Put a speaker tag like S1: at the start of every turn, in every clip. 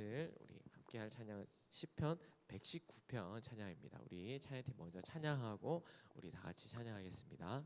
S1: 찬양들 우리 함께 할 찬양 시편 119편 찬양입니다. 우리 찬양팀 먼저 찬양하고 우리 다 같이 찬양하겠습니다.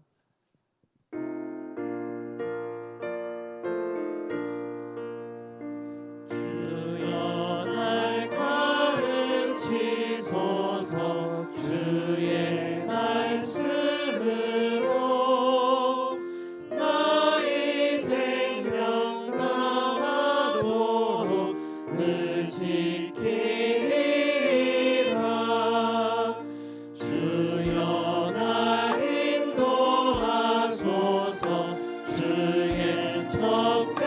S2: 주의 적